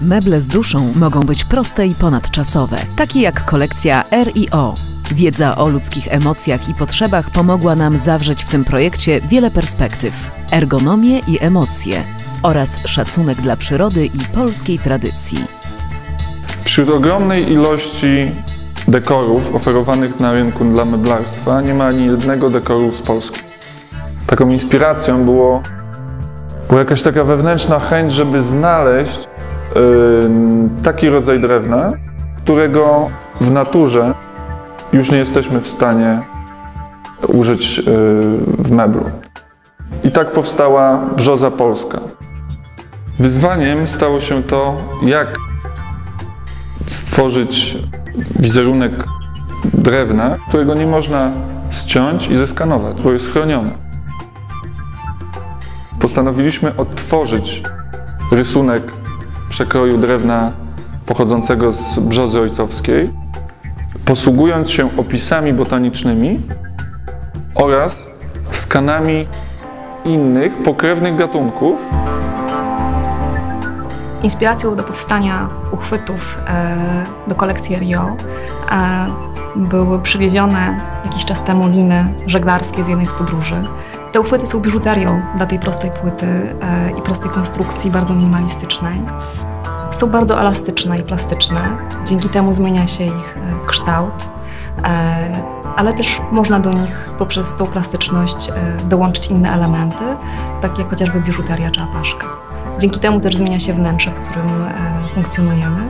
Meble z duszą mogą być proste i ponadczasowe, takie jak kolekcja R&O. Wiedza o ludzkich emocjach i potrzebach pomogła nam zawrzeć w tym projekcie wiele perspektyw: ergonomię i emocje oraz szacunek dla przyrody i polskiej tradycji. Wśród ogromnej ilości dekorów oferowanych na rynku dla meblarstwa nie ma ani jednego dekoru z Polski. Taką inspiracją było, była jakaś taka wewnętrzna chęć, żeby znaleźć taki rodzaj drewna, którego w naturze już nie jesteśmy w stanie użyć yy, w meblu. I tak powstała brzoza polska. Wyzwaniem stało się to, jak stworzyć wizerunek drewna, którego nie można ściąć i zeskanować, bo jest chronione. Postanowiliśmy odtworzyć rysunek przekroju drewna pochodzącego z brzozy ojcowskiej, posługując się opisami botanicznymi oraz skanami innych pokrewnych gatunków, Inspiracją do powstania uchwytów e, do kolekcji Rio e, były przywiezione jakiś czas temu liny żeglarskie z jednej z podróży. Te uchwyty są biżuterią dla tej prostej płyty e, i prostej konstrukcji, bardzo minimalistycznej. Są bardzo elastyczne i plastyczne, dzięki temu zmienia się ich e, kształt, e, ale też można do nich poprzez tą plastyczność e, dołączyć inne elementy, takie jak chociażby biżuteria czy apaszka. Dzięki temu też zmienia się wnętrze, w którym funkcjonujemy